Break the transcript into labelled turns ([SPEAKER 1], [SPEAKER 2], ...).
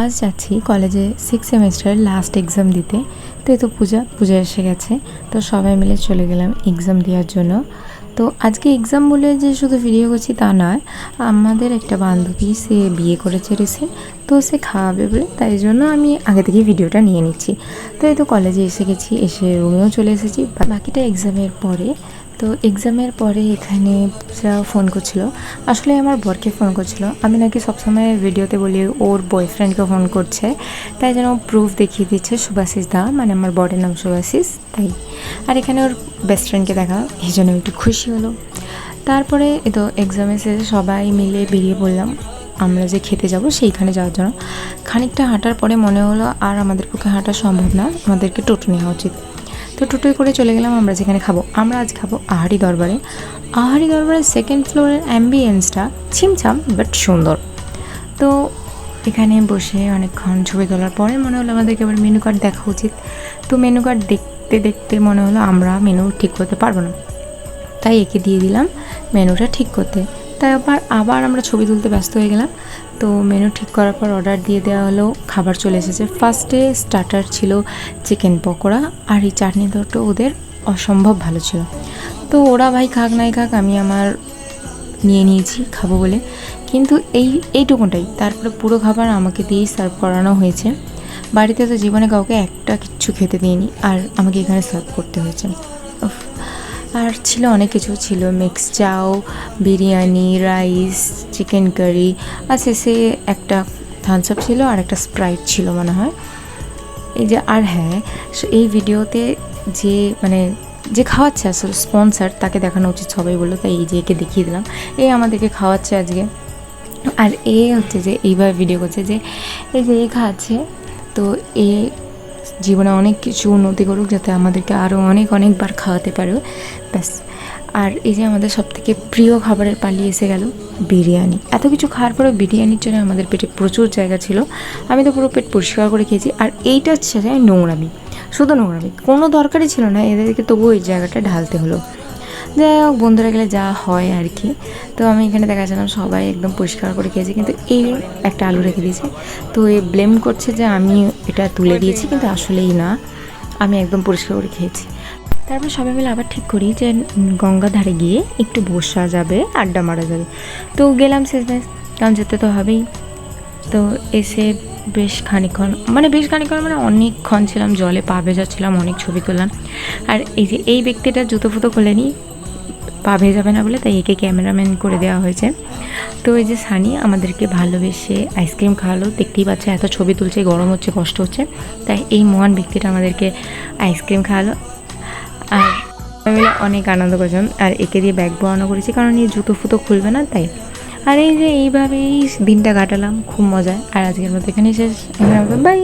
[SPEAKER 1] আজ যাচ্ছি কলেজে সিক্স সেমিস্টারের লাস্ট এক্সাম দিতে। তো এই তো পূজা পূজা এসে গেছে। তো সবাই মিলে চলে গেলাম এক্সাম দেওয়ার জন্য। তো আজকে এক্সাম বলে যে শুধু ভিডিও করছি তা নয়, আমাদের একটা বান্ধবী সে বিয়ে করেছে রিসেন্ট তো সে খাওয়াবে বলে, তাই জন্য আমি আগে থেকে ভিডিওটা নিয়ে নিচ্ছি। তো এই তো কলেজে এসে গেছি, এসে রুমেও চলে এসেছি। বাকিটা এক্সামের পরে তো এক্সামের পরে এখানে ফোন করছিল, আসলে আমার বরকে ফোন করছিল। আমি নাকি সবসময় ভিডিওতে বলি, ওর বয়ফ্রেন্ডকে ফোন করছে। তাই যেন প্রুফ দেখিয়ে দিচ্ছে সুভাষিস দা মানে আমার বরের নাম সুভাষিস, তাই। আর এখানে ওর বেস্ট ফ্রেন্ডকে দেখা, এই জন্য একটু খুশি হলো। তারপরে এ তো এক্সামে শেষে সবাই মিলে বেরিয়ে পড়লাম। আমরা যে খেতে যাব সেইখানে যাওয়ার জন্য। খানিকটা হাঁটার পরে মনে হলো, আর আমাদের পক্ষে হাঁটা সম্ভব না, আমাদেরকে টোটো নেওয়া উচিত। তো টোটোয় করে চলে গেলাম, আমরা যেখানে খাব। আমরা আজ খাব আহারি দরবারে। আহারি দরবারের সেকেন্ড ফ্লোরের অ্যাম্বিয়েন্সটা ছিমছাম বাট সুন্দর। তো এখানে বসে অনেকক্ষণ ছবি তোলার পরে মনে হলো আমাদেরকে আবার মেনু কার্ড দেখা উচিত। তো মেনু কার্ড দেখতে দেখতে মনে হলো আমরা মেনু ঠিক করতে পারব না। তাই একে দিয়ে দিলাম মেনুটা ঠিক করতে। তাই আবার আবার আমরা ছবি তুলতে ব্যস্ত হয়ে গেলাম। তো মেনু ঠিক করার পর অর্ডার দিয়ে দেওয়া হলো, খাবার চলে এসেছে। ফার্স্টে স্টার্টার ছিল চিকেন পকোড়া আর এই চাটনি দুটো ওদের অসম্ভব ভালো ছিল। তো ওরা ভাই খাক নাই খাক আমি আমার নিয়ে নিয়েছি, খাব বলে। কিন্তু এই এইটুকুটাই তারপরে পুরো খাবার আমাকে দিয়েই সার্ভ করানো হয়েছে। বাড়িতে তো জীবনে কাউকে একটা কিচ্ছু খেতে দিইনি, আর আমাকে এখানে সার্ভ করতে হয়েছে। আর ছিল অনেক কিছু ছিল। Mix chow, biryani rice chicken curry আর শেষে একটা থামস আপ ছিল আর একটা স্প্রাইট ছিল মনে হয়। এই যে, আর হ্যাঁ এই ভিডিওতে যে মানে যে খাওয়াচ্ছে আসলে স্পন্সার তাকে দেখানো উচিত সবাই বলল, তাই এই যে একে দেখিয়ে দিলাম। এই আমাদেরকে খাওয়াচ্ছে আজকে। আর এ হচ্ছে যে এইভাবে ভিডিও করছে যে, এই যে এ খাচ্ছে, তো এ জীবনে অনেক কিছু উন্নতি করুক যাতে আমাদেরকে আরও অনেক অনেকবার খাওয়াতে পারো। ব্যাস। আর এই যে আমাদের সব থেকে প্রিয় খাবারের পালি এসে গেল, বিরিয়ানি। এত কিছু খাওয়ার পরেও বিরিয়ানির জন্য আমাদের পেটে প্রচুর জায়গা ছিল। আমি তো পুরো পেট পরিষ্কার করে খেয়েছি। আর এইটা হচ্ছে নোংরামি। শুধু নোংরামি, কোনো দরকারই ছিল না। এদেরকে তবুও এই জায়গাটা ঢালতে হলো। যাই হোক, বন্ধুরা গেলে যা হয় আর কি। তো আমি এখানে দেখা দেখাচ্ছিলাম সবাই একদম পরিষ্কার করে খেয়েছি, কিন্তু এই একটা আলু রেখে দিয়েছে। তো এ ব্লেম করছে যে আমি এটা তুলে দিয়েছি, কিন্তু আসলেই না। আমি একদম পরিষ্কার করে খেয়েছি। তারপর সবাই মিলে আবার ঠিক করি যে গঙ্গা ধারে গিয়ে একটু বসা যাবে, আড্ডা মারা যাবে। তো গেলাম শেষমেশ, কারণ যেতে তো হবেই। তো এসে বেশ খানিক্ষণ মানে বেশ খানিক্ষণ মানে অনেকক্ষণ ছিলাম, জলে পা ভেজাচ্ছিলাম অনেক ছবি তুললাম। আর এই যে এই ব্যক্তিটা জুতো ফুতো খোলেনি, পা ভেজাবে না বলে, তাই একে ক্যামেরাম্যান করে দেওয়া হয়েছে। তো এই যে সানি আমাদেরকে ভালোবেসে আইসক্রিম খাওয়ালো, দেখতেই পাচ্ছে এত ছবি তুলছে, গরম হচ্ছে, কষ্ট হচ্ছে। তাই এই মহান ব্যক্তিটা আমাদেরকে আইসক্রিম খাওয়ালো। আর অনেক আনন্দ করেছিলাম আর একে দিয়ে ব্যাগ বয়ানো করেছি, কারণ এই জুতো ফুতো খুলবে না, তাই আর এই যে এইভাবেই দিনটা কাটালাম খুব মজা আর আজকের মতো এখানেই শেষ। বাই